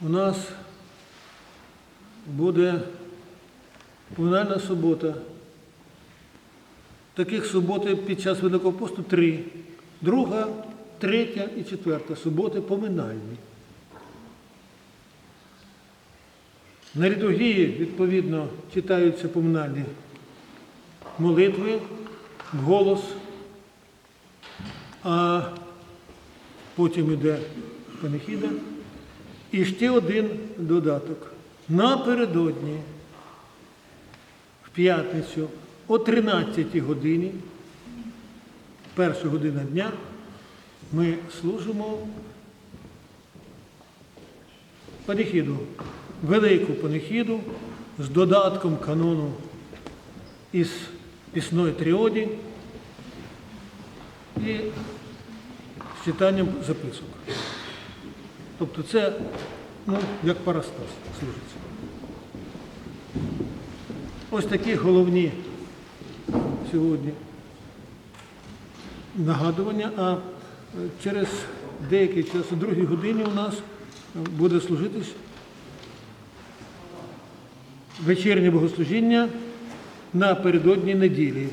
у нас буде поминальна субота. Таких суботи під час Великого посту три. Друга, третя і четверта суботи поминальні. На літургії, відповідно, читаються поминальні молитви, голос, а потім йде панихіда. І ще один додаток. Напередодні, в п'ятницю, о 13 годині, перша година дня, ми служимо панихіду, велику панихіду з додатком канону із пісної тріоді і з читанням записок. Тобто це ну, як парастас служиться. Ось такі головні сьогодні нагадування, а е, через деякий час, у другій годині у нас буде служитись вечірнє богослужіння напередодні неділі.